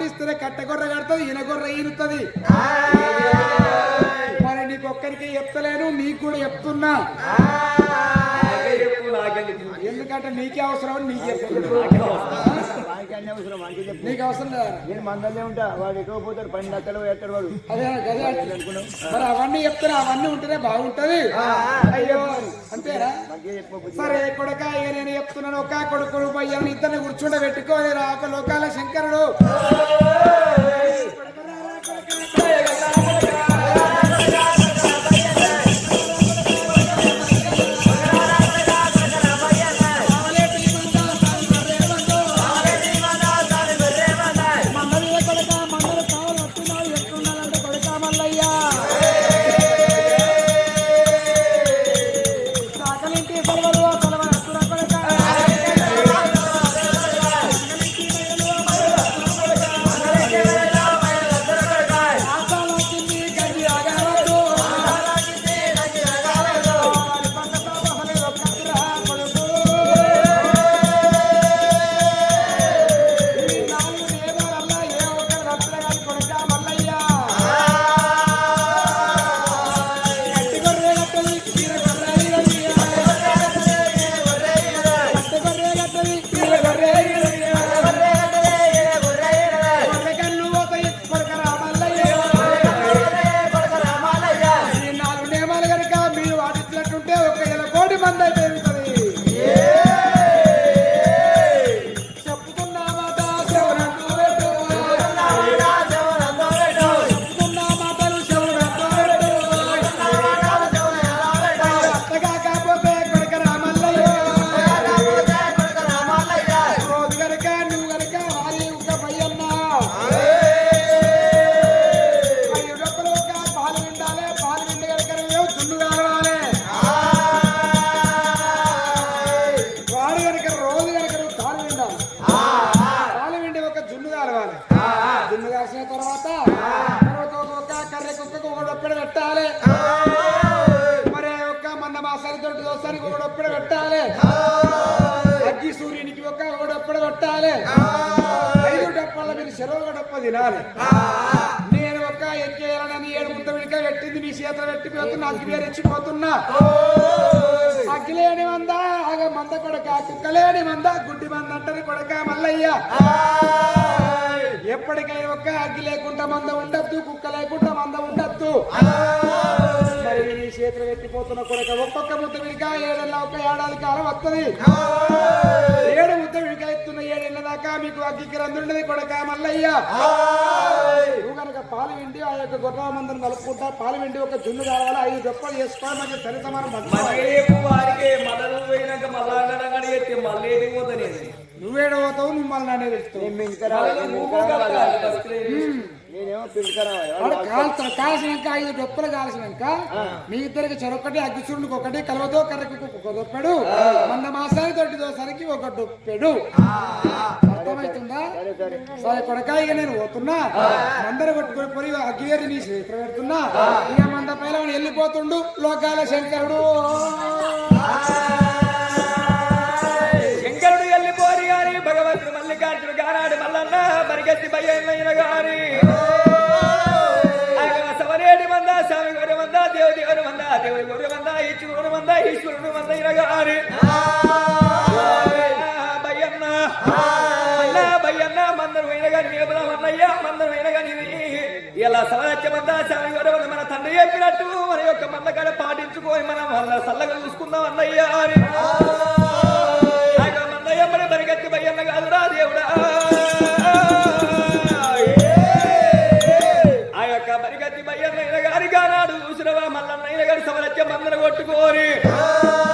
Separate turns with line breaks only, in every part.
పాటిస్తేనే కట్టగొర్ర కడుతుంది ఈనగొర్ర ఈనుతుంది. మరి నీకు ఒక్కరికి చెప్తలేను నీకు కూడా చెప్తున్నా. ఎందుకంటే నీకే అవసరం అని నీకు చెప్తున్నా.
అవసరం చెప్పు.
నీకు అవసరం లేదా?
నేను మందలే ఉంటా వాడు ఎక్కడ పోతాడు పని అక్కడ ఎక్కడ వాడు?
అదే గదే. మరి అవన్నీ చెప్తారా అవన్నీ ఉంటేనే బాగుంటది. అయ్యో అంతేనా? సరే కొడుక ఇక నేను చెప్తున్నాను ఒక కొడుకుడు పయ్యని ఇద్దరిని కూర్చుండ పెట్టుకోని రా ఒక లోకాల శంకరుడు. పెట్టాలి ఐదు డప్పల మీరు ఒక డొప్ప తినాలి. నేను ఒక ఎక్కేయాలని ఏడు ముద్ద విడిక పెట్టింది మీ చేతులు పెట్టి పోతున్నా అగ్గి వేరు ఇచ్చిపోతున్నా అగ్గిలేని మంద ఆగ మంద కొడక కుక్కలేని మంద గుడ్డి మంద అంటది కొడక మల్లయ్య. ఎప్పటికైనా ఒక్క అగ్గి లేకుండా మంద ఉండద్దు కుక్క లేకుండా మంద ఉండద్దు. నీ చేతులు పెట్టిపోతున్న కొడక ఒక్కొక్క ముద్ద విడిక ఏడెళ్ళ ఒక ఏడాది కాలం వస్తుంది ఏడు ముద్ద విడిక ఎత్తున్న ఏడేళ్ళ దాకా మీకు అగ్గికి రందుండది కొడక మల్లయ్య. నువ్వు కనుక పాలు విండి ఆ యొక్క గొర్రెల మందరం కలుపుకుంటా పాలు విండి ఒక జున్ను కావాలి? ఐదు గొప్పలు చేసుకోవాలి మంచి సరిసమానం పంచుకోవాలి.
రేపు వారికి మదలు పోయినాక మళ్ళా అన్నగానే ఎత్తి మళ్ళీ ఏడికి పోతా నేను
నువ్వేడ పోతావు నువ్వు మళ్ళీ నానే తెలుస్తావు కాల్సినాక ఐదు డొప్పలు కాల్సినాక మీ ఇద్దరికి చెరొక్కటి అగ్గిచూరునికి ఒకటి కలవదో కర్రకు ఒక దొప్పెడు మొన్న మాసానికి తొట్టి దోసానికి ఒక డొప్పెడు అర్థమవుతుందా?
సరే
కొడకాయిగా నేను పోతున్నా. అందరు కొట్టుకుని పోయి అగ్గివేరి నీ చేతిలో పెడుతున్నా. ఇక మంద పైన వెళ్ళిపోతుండు లోకాల శంకరుడు.
పరిగెత్తి భయమైన గాని సవరేడి మంద స్వామి గొర్రె మంద దేవది గొర్రె మంద దేవుడి గొర్రె మంద ఈశ్వరుడు మంద ఈశ్వరుడు మంద ఇన గాని భయన్న అన్న భయన్న మందరు అయిన అన్నయ్య మందరు అయిన గాని ఇలా సవరత్యమంతా స్వామి మన తండ్రి చెప్పినట్టు మన యొక్క మంద కాడ పాటించుకొని మనం వాళ్ళ సల్లగా చూసుకుందాం అన్నయ్య మందన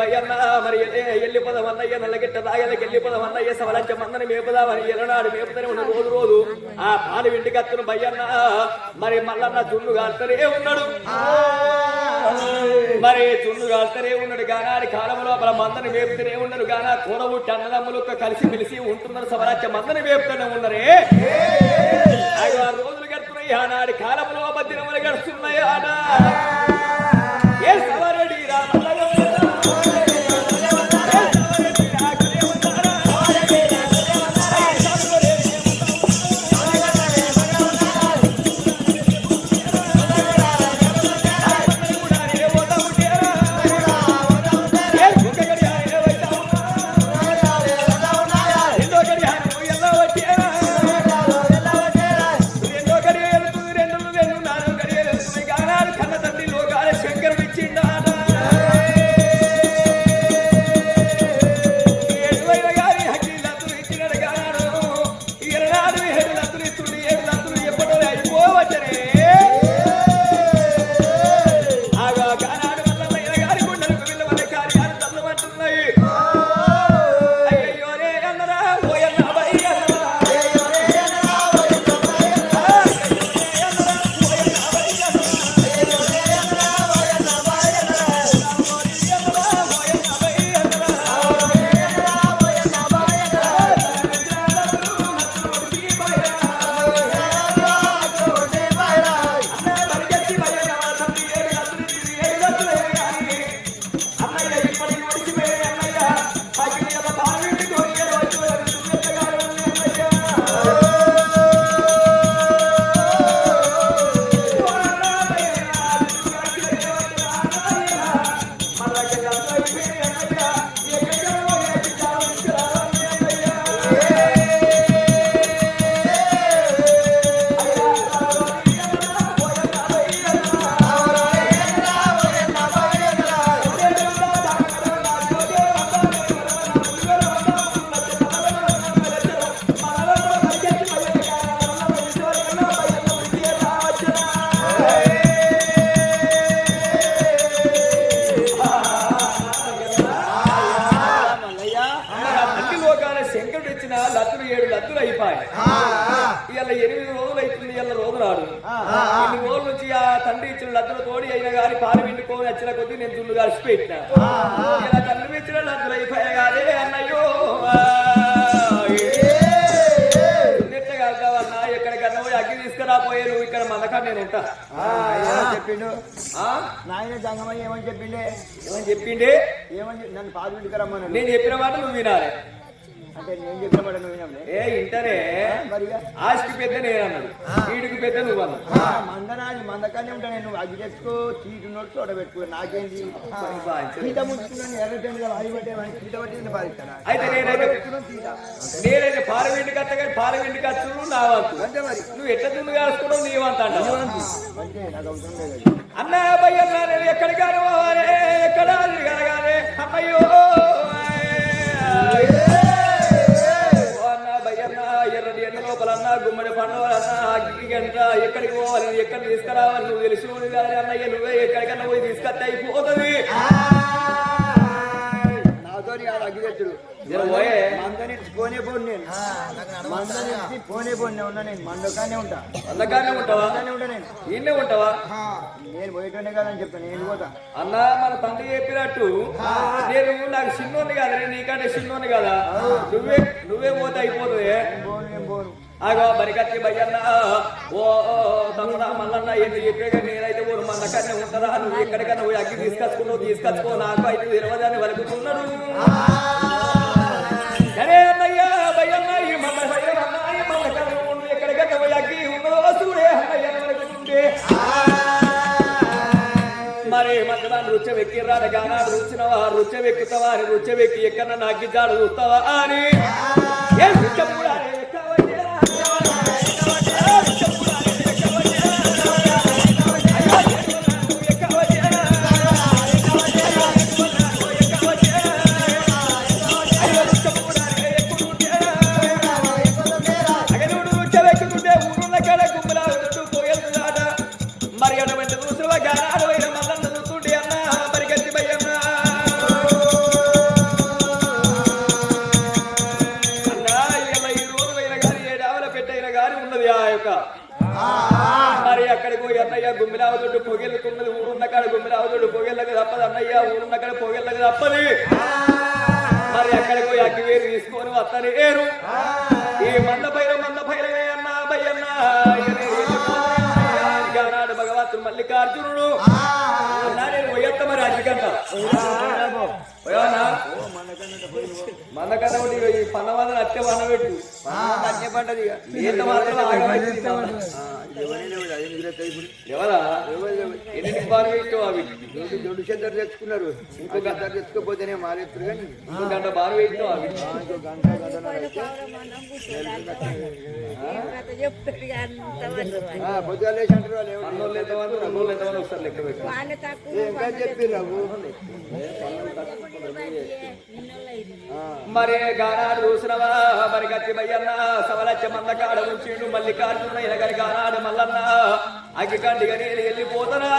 భయన్న మరి వెళ్ళిపోదాం అన్నయ్య నల్లగిట్ట దాగలకి వెళ్ళిపోదాం అన్నయ్య సవలంచ మందని మేపుదామని ఎరనాడు మేపుతూనే ఉన్న రోజు రోజు. ఆ పాలు ఇంటికి అత్తున భయన్న మరి మల్లన్న జున్ను కాలుతూనే ఉన్నాడు. మరి జున్ను కాలుతూనే ఉన్నాడు. గానాడి కాలం లోపల మందని మేపుతూనే ఉన్నారు గానా కూడబుట్టి అన్నదమ్ములు కలిసి మెలిసి ఉంటున్నారు. సవరాజ్య మందని మేపుతూనే ఉన్నారే. ఐదు ఆరు రోజులు గడుతున్నాయి ఆనాడి. కాలంలో దినములు గడుస్తున్నాయి ఆడ పెట్టిన ఇలా లత్తులు అయిపోయాయి కాదే అన్నయ్యో. ఎక్కడికన్నా పోయి అగ్గి తీసుకురాపోయే నువ్వు ఇక్కడ మనకా నేను ఉంటా.
చెప్పిండు?
ఆ?
నాయన జంగమయ్య ఏమని చెప్పిండే?
ఏమని చెప్పిండే?
ఏమని చెప్పి- నన్ను ఇంటికి రమ్మన్నాడు.
నేను చెప్పిన మాట నువ్వు వినాలి. ఏ ఇంటనే. ఆస్తికి పెద్ద నేను అన్నాడు. వీడికి పెద్ద నువ్వు అన్నాడు
ఆ, మందనాది మందకానే నేను. అగ్గి తెచ్చుకో చీటు నోట్ చోట పెట్టుకో. నాకేంటి ముంచుకున్నాను ఎర్ర టెంగా వాయి పట్టేవాడిని చీట పట్టి నేను పాలిస్తాను
అయితే నేనైతే నేనైతే పారవిండి కట్ట కానీ పారవిండి ఖర్చులు నా వంతు
అంతే మరి.
నువ్వు ఎట్లా దున్ను కాసుకున్నావు నీ వంత
అవసరం లేదు
అన్న నేను ఎక్కడికాను పోవాలే ఎక్కడ తిరగలగానే గుమ్మడి పండుగలన్న అగ్గి గంట ఎక్కడికి పోవాలి నువ్వు ఎక్కడ తీసుకురావాలి నువ్వు తెలిసినోడు కానీ అన్నయ్య నువ్వే ఎక్కడికన్నా పోయి తీసుకొస్తే అయిపోతుంది.
నాతో అగ్గి తెచ్చుడు.
పోయే?
మందని పోనే పోను నేను. మందని పోనే పోను నేను ఉన్నా నేను. మందకానే ఉంటా.
అందుకనే ఉంటావా?
ఉంటా నేను.
ఈయనే ఉంటావా?
నేను పోయేటోనే కాదని చెప్తాను నేను పోతా.
అన్న మన తండ్రి చెప్పినట్టు నేను నాకు చిన్నోని కదా నీకంటే చిన్నోని కదా. నువ్వే నువ్వే పోతే అయిపోతుంది. అగో బరికత్తి భయ్యన్న. ఓ ఓ, తమ్ముడా మల్లన్న ఏంటి చెప్పే నేనైతే ఊరు మన కన్నా ఉంటారా? నువ్వు ఎక్కడికన్నా పోయి అగ్గి తీసుకొచ్చుకున్నావు తీసుకొచ్చుకో నాకు అయితే విరవదాన్ని వలుకుతున్నాడు. సరే అన్నయ్యా భయ్యన్న ఈ మల్ల భయ్యన్న ఈ మల్ల కన్నా ఎక్కడికన్నా పోయి అగ్గి ఉన్నదో సూడే అన్నయ్య వలుకుతుంటే. మరి మధ్యదాన్ని రుచ వెక్కిరాడు గానా రుచినవా నృత్యం ఎక్కుతావా అని రుచ వెక్కి ఎక్కడ నాకు జాడు చూస్తావా అని? ఏ నృత్యం కూడా? తప్పది తప్పది మరి అక్కడికి పోయి అగ్గి వేరు తీసుకొని వస్తలేరు ఈ మంద పైన మంద పైన అన్న భయన్న. ఆనాడు భగవంతుడు మల్లికార్జునుడు. నేను పోయొత్త మరి అగ్గికంట. పోయానా మందకన్నా ఒకటి ఈ పన్న అత్తే వన పెట్టు మాత్రం
రెండు చెద్దరు తెచ్చుకున్నారు. ఇంకో గంట తెచ్చుకోపోతేనే మారేస్తారు కానీ.
ఇంకో గంట బాగా పెట్టు అవి
ఇంకో గంట పొద్దుగాల అంటారు వాళ్ళు
ఒకసారి లెక్క మరి గానాడు చూసినవా మరి గట్టి బయ్యన్న సవలచ్చ మంద కాడ ఉంచిండు మల్లికార్జున ఎనగని గానాడు మల్లన్న. అగ్గి కండిగా నేను వెళ్ళిపోతానా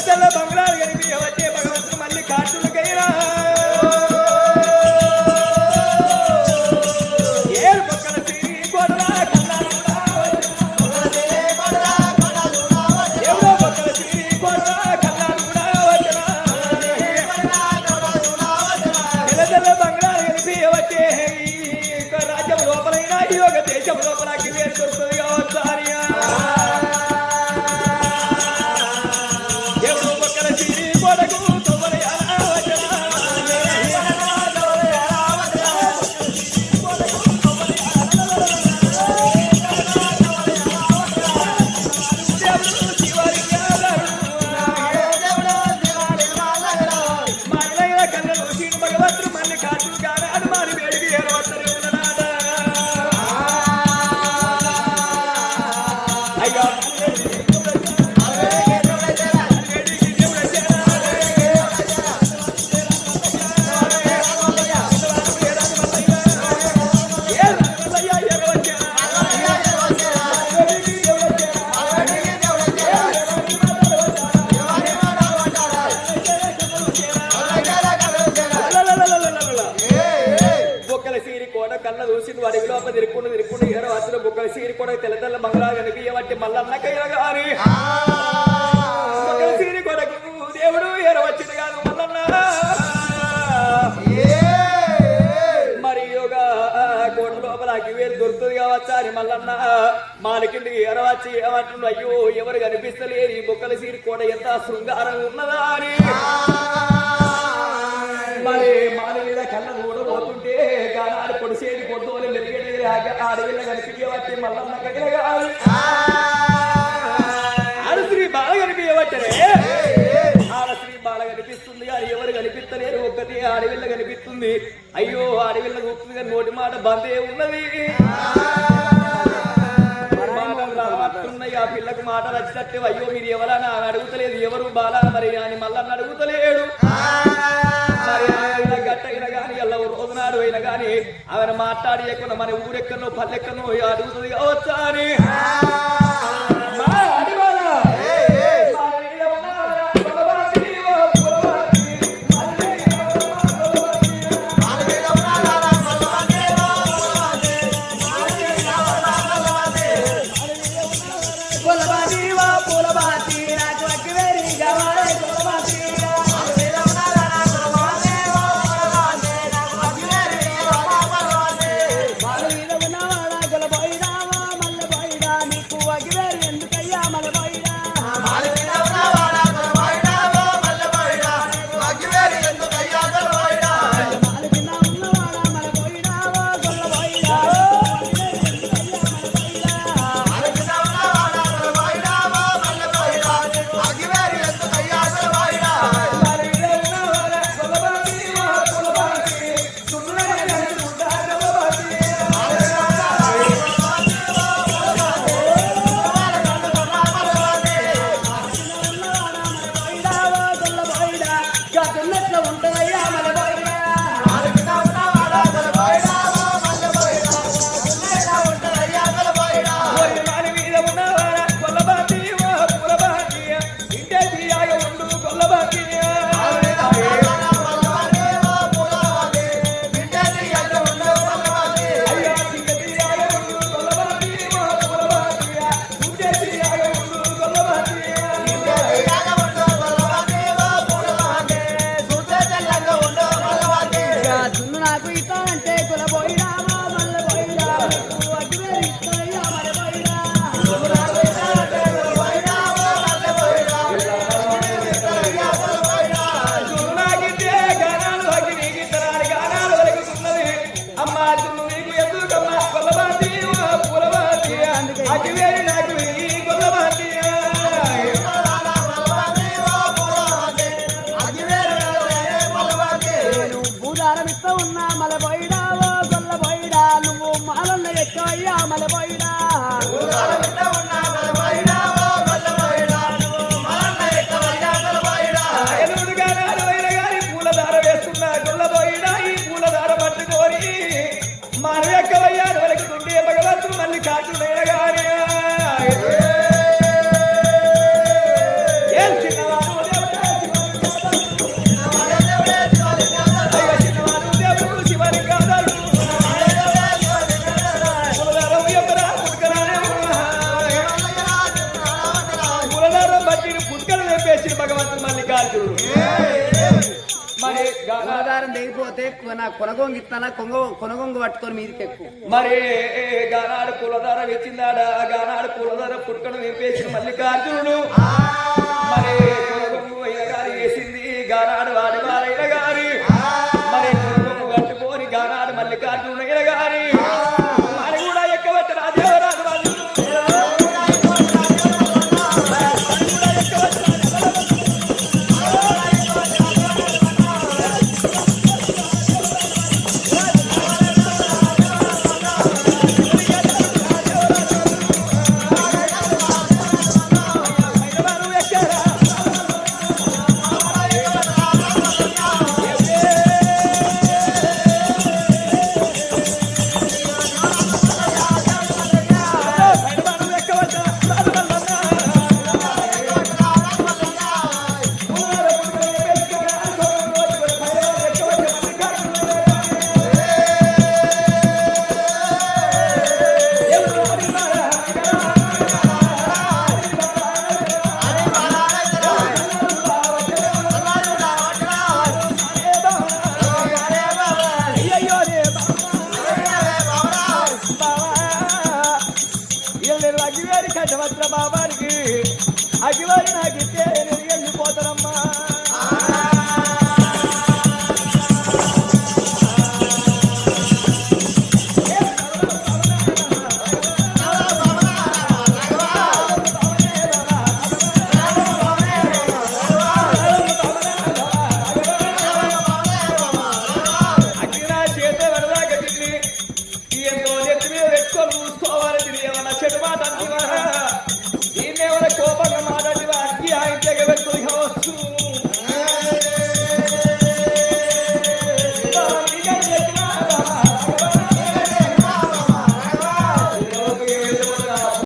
ছেলে ছেলে బొక్కల సీరి కోట కళ్ళ చూసి వాడి లోపల తిరుక్కుంటూ తిరుక్కుంటూ ఏరో అసలు బొక్కల సీరి కోట తెల్ల తెల్ల బంగ్లాలు కనిపించబట్టి మల్లన్న కయ్య గారి బొక్కల సీరి దేవుడు ఏరో వచ్చింది కాదు మల్లన్న. మరి ఒక కోట లోపల అగ్గివేలు దొరుకుతుంది కావచ్చా అని మల్లన్న. మాలకింటికి ఎరవచ్చి ఏమంటుండు అయ్యో ఎవరు కనిపిస్తలేరు ఈ బొక్కల సీరి కోట ఎంత శృంగారం ఉన్నదా అని. మరి మాల మీద కళ్ళ కూడా పోతుంటే గానాడు పొడిసేది పొద్దుని మెరిగేది ఆడవిల్ల కనిపించబట్టి మల్లన్న కగిలగా ఆడశ్రీ బాల కనిపించబట్టరే ఆడశ్రీ బాల కనిపిస్తుంది కానీ ఎవరు కనిపిస్తలేరు. ఒక్కటి ఆడవిల్ల కనిపిస్తుంది. అయ్యో ఆడవిల్ల కానీ నోటి మాట బందే ఉన్నది. రావట్టున్నాయి ఆ పిల్లకు మాటలు వచ్చినట్టే అయ్యో మీరు ఎవరన్నా అని అడుగుతలేదు. ఎవరు బాలా మరి అని మల్లన్న అడుగుతలేడు. రోజునాడు కానీ ఆమెను మాట్లాడి ఎక్కువ మన ఊరెక్కనో పల్లెక్కనో అడుగుతుంది. కావచ్చా అని
నా కొనగొంగు ఇస్తానా? కొంగ కొనగొంగు పట్టుకొని మీదకి ఎక్కువ
మరి గానాడు పూలధార వెచ్చిందాడా? గానాడు పూలధార పుట్టుకడం ఏం మల్లికార్జునుడు.